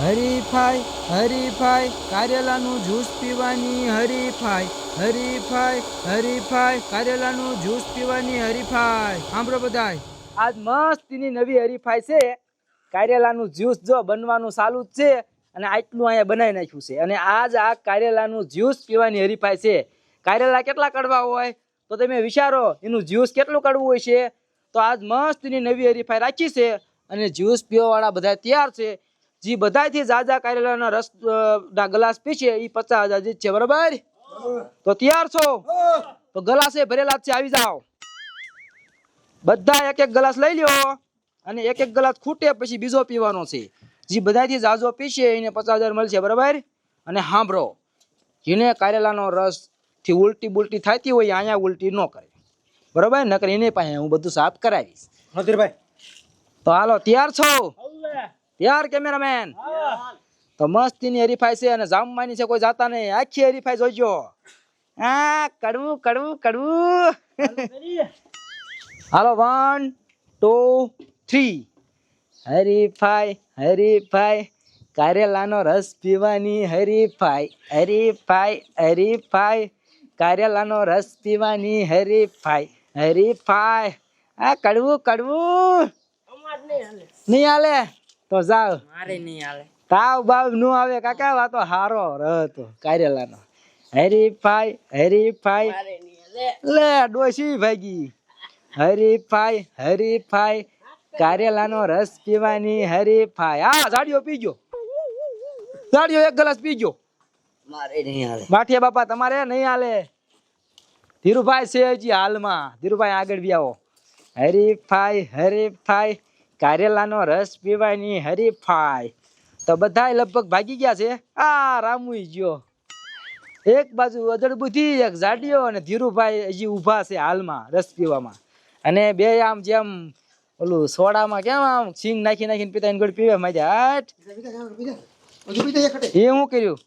હરીફાઈ હરીફાઈ, કારેલાનું જ્યુસ પીવાની હરીફાઈ હરીફાઈ હરીફાઈ, કારેલાનું જ્યુસ પીવાની હરીફાઈ. સાંભળો બધાય. આજ મસ્તીની નવી હરીફાઈ છે. કારેલાનું જ્યુસ જો બનવાનું ચાલુ જ છે અને આટલું અહીંયા બનાવી નાખ્યું છે. અને આજ આ કારેલાનું જ્યુસ પીવાની હરીફાઈ છે. કારેલા કેટલા કડવા હોય? તો તમે વિચારો, એનું જ્યુસ કેટલું કડવું હોય છે? તો આજ મસ્તીની નવી હરીફાઈ રાખી છે અને જ્યુસ પીવાવાળા બધા તૈયાર છે. જે બધાથી જાજા કારેલાના રસ ના ગ્લાસ પીશે એ પચાસ હજાર જીત છે બરાબર? તો તૈયાર છો? તો ગ્લાસે ભરેલા છે આવી જાઓ. બધા એક એક ગ્લાસ લઈ લ્યો અને એક એક ગ્લાસ ખૂટે પછી બીજો પીવાનો છે. જે બધાથી જાજો પીશે એને પચાસ હજાર મળશે બરાબર? અને સાંભળો જેને કારેલાનો રસથી ઉલટી બુલટી થતી હોય અહીંયા ઉલટી ન કરે. બરાબર? નકર એને પાસે હું બધું સાફ કરાવીશ. તો હાલો તૈયાર છો? તૈયાર કેમેરામેન. તો મસ્તીની હરીફાઈ છે અને જામવાની છે કોઈ જાતા નહીં. આખી હરીફાઈ જોઈજો આ કડવું કડવું કડવું. હાલો વન ટુ થ્રી હરીફાઈ હરીફાઈ કારેલાનો રસ પીવાની હરીફાઈ. હરીફાઈ હરીફાઈ કારેલાનો રસ પીવાની હરીફાઈ. હરીફાઈ. આ કડવું કડવું. નહીં હાલે? તો જાવ મારે નહીં હાલે. તાવ બાવ નો આવે કાકા વાતો હારો રહતો કારેલાનો. હરીફાઈ હરીફાઈ. લે ડોશી ભાગી. હરીફાઈ હરીફાઈ. કારેલાનો રસ પીવાની હરીફાઈ. આ જાડિયો પીજો. જાડીઓ એક ગ્લાસ પીજો. મારે નહીં હાલે. માઠિયા બાપા તમારે નહીં હાલે. ધીરુભાઈ છે હજી હાલમાં. ધીરુભાઈ આગળ બી આવો હરીફાઈ હરીફાઈ. કારેલાનો રસ પીવાની હરીફાઈ. તો બધા લગભગ ભાગી ગયા છે. આ રામુઈ ગયો. એક બાજુ અજડ એક જાડિયો અને ધીરુભાઈ હજી ઊભા છે હાલમાં રસ પીવામાં. અને બે આમ જેમ ઓલું સોડામાં કેમ આમ સિંગ નાખી નાખીને પીતા એને ગોળ પીવે મજા હાટ એ શું કર્યું?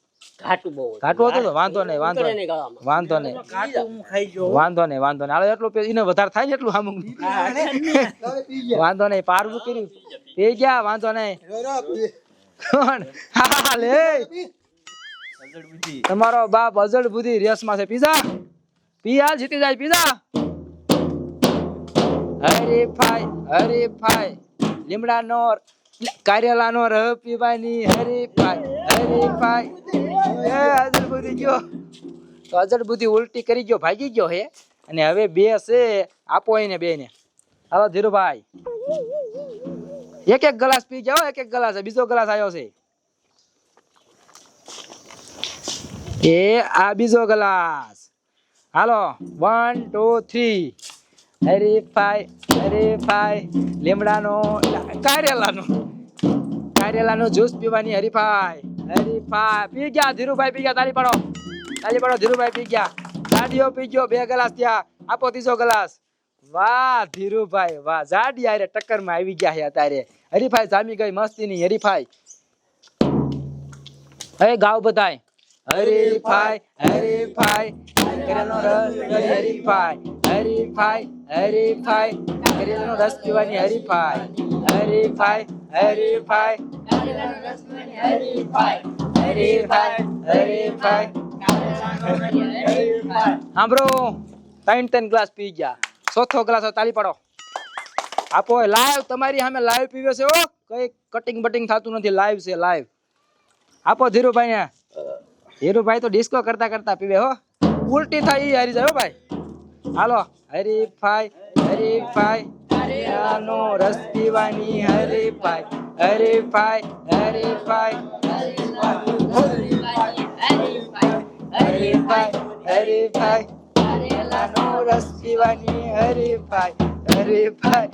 ઘાટું બહુ ઘાટું હતું વાંધો નહીં વાંધો નહીં. નહીં વાંધો નહીં. ઘાટું ખાઈ જો વાંધો નહીં વાંધો નહીં. હાલો એટલું એને વધારે થાય ને એટલું આમ વાંધો નહીં પારવું કર્યું. એ ગયા વાંધો નહીં. કોણ? હા લે. તમારો બાપ અજડ બુદ્ધિ રેસમાં છે. પીઝા પી હાલ જીતી જાય પીઝા હરીફાઈ હરીફાઈ. લીમડાનો કારેલાનો રહ પીવાની હરીફાઈ હરીફાઈ. એ અજડ બુદ્ધિ ગયો. તો અજડ બુદ્ધિ ઉલટી કરી ગયો, ભાગી ગયો હે. અને હવે બે છે, આપો એને બે ને હાલો ધીરુભાઈ. એક એક ગ્લાસ પી જાઓ એક એક ગ્લાસ. બીજો ગ્લાસ આવ્યો છે. એ આ બીજો ગ્લાસ. હાલો વન ટુ થ્રી હરીફાઈ હરીફાઈ લીમડાનો કારેલાનો. કારેલાનો જ્યુસ પીવાની હરીફાઈ. હરીફાઈ. પી ગયા, ધીરુભાઈ પી ગયા તારી પાડો. તારી પાડો, ધીરુભાઈ પી ગયા. જાડીઓ પી ગયો, બે ગ્લાસ ત્યાં આપો ત્રીજો ગ્લાસ. વાહ, ધીરુભાઈ, વાહ. જાડી આરે ટક્કરમાં આવી ગયા છે અત્યારે. હરીફાઈ જામી ગઈ, મસ્તીની હરીફાઈ. હે ગાવ બધાય. હરીફાઈ હરીફાઈ. હરીફાઈ. હરીફાઈ હરીફાઈ કરેલો રસ પીવાની હરીફાઈ હરીફાઈ હરીફાઈ હરીફાઈ હરીફાઈ સાંભળો ત્રણ ત્રણ ગ્લાસ પી ગયા ચોથો ગ્લાસ તાલી પાડો આપો લાઈવ તમારી સામે લાઈવ પીવે છે ઓ કઈ કટિંગ બટિંગ થતું નથી લાઈવ છે લાઈવ આપો ધીરુભાઈ ને ધીરુભાઈ તો ડિસ્કો કરતા કરતા પીવે હો ઉલટી થાય ઈ હારી જાય હો ભાઈ હાલો, હરીફાઈ હરીફાઈ, હરિયાનો રસ પીવાની હરીફાઈ હરીફાઈ હરીફાઈ. હરીફાઈ હરીફાઈ હરિયાનો રસ પીવાની હરીફાઈ હરીફાઈ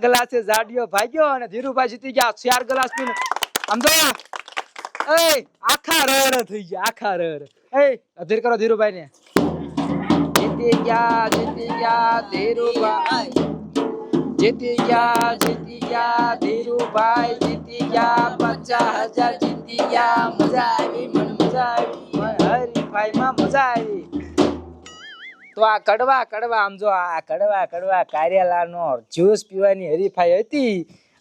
ગ્લાસે જાડિયો ભાગ્યો અને ધીરુભાઈ જીતી ગયા. ચાર ગ્લાસ પીને. આમ જો એ, આખા રર થઈ ગયા, આખા રર એ, અધીર કરો ધીરુભાઈ ને જીતી ગયા જીતી ગયા ધીરુભાઈ. જીતી ગયા જીતી ગયા ધીરુભાઈ. જીતી ગયા પચાસ હજાર, જીતી ગયા મજા આવી, મને મજા આવી. હરીફાઈ માં મજા આવી. તો આ કડવા કડવા, આમ જો આ કડવા કડવા કારેલાનો જ્યુસ પીવાની હરીફાઈ હતી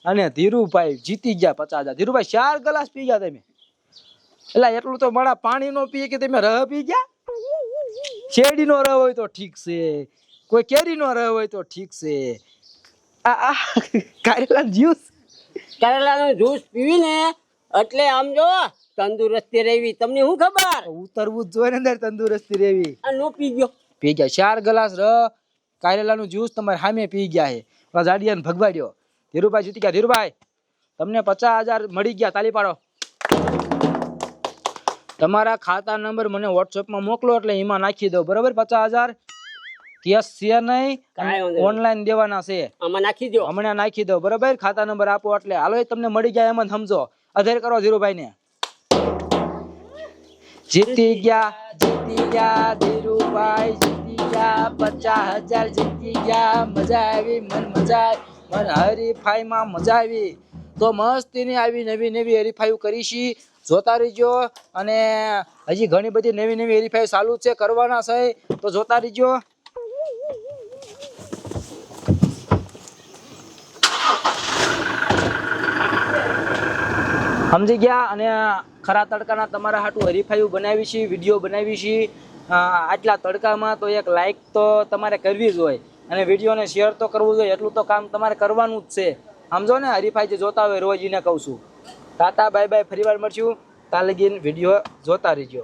અને ધીરુભાઈ જીતી ગયા પચાસ હજાર. ધીરુભાઈ, ચાર ગ્લાસ પી ગયા તમે. એટલે એટલું તો મારા પાણી નો પીએ કે તમે રહ પી ગયા? શેરડી નો રહ હોય તો ઠીક છે. કોઈ કેરી નો રહ હોય તો ઠીક છે. આ કારેલા જ્યુસ. કરેલાનો જ્યુસ પીવી ને એટલે આમ જો તંદુરસ્તી રહેવી. તમને શું ખબર? ઉતરવું જ જોઈએ ને અંદર તંદુરસ્તી રહેવી. આ નો પી ગયો. પી ગયા. ચાર ગ્લાસ ર કારેલાનું જ્યુસ તમારે સામે પી ગયા છે. જાડિયાને ભગવાડ્યો. ધીરુભાઈ જીતી ગયા. ધીરુભાઈ તમને પચાસ હજાર મળી ગયા. તાલી પાડો. તમારા ખાતા નંબર મને વોટ્સઅપમાં મોકલો એટલે એમાં નાખી દો બરોબર? પચાસ હજાર? કેસ છે નહીં? કાંઈ વાંધો નહીં. ઓનલાઈન દેવાના છે. નાખી દો હમણાં નાખી દો બરોબર? ખાતા નંબર આપો એટલે. હાલો એ તમને મળી ગયા એમ સમજો. અધેર કરો ધીરુભાઈ ને જીતી ગયા જીતી ગયા ધીરુભાઈ જીતી ગયા પચાસ હજાર. જીતી ગયા મજા આવી મન મજા આવી. મન હરીફાઈમાં મજા આવી. તો મસ્તીની આવી નવી નવી હરીફાઈઓ કરીશી. જોતા રહીજો અને હજી ઘણી બધી નવી નવી હરીફાઈ ચાલુ છે, કરવાના છે, તો જોતા રહીજો. સમજી ગયા અને ખરા તડકાના તમારા હાટું હરીફાઈઓ બનાવી છીએ વીડિયો બનાવી છીએ આટલા તડકામાં તો એક લાઈક તો તમારે કરવી જ હોય અને વિડીયોને શેર તો કરવું જોઈએ એટલું તો કામ તમારે કરવાનું જ છે. સમજો ને હરીફાઈ જે જોતા હોય રોજ એને કહું છું. ટાટા બાય બાય ફરીવાર મળશું. ત્યાં વીડિયો જોતા રહીજો.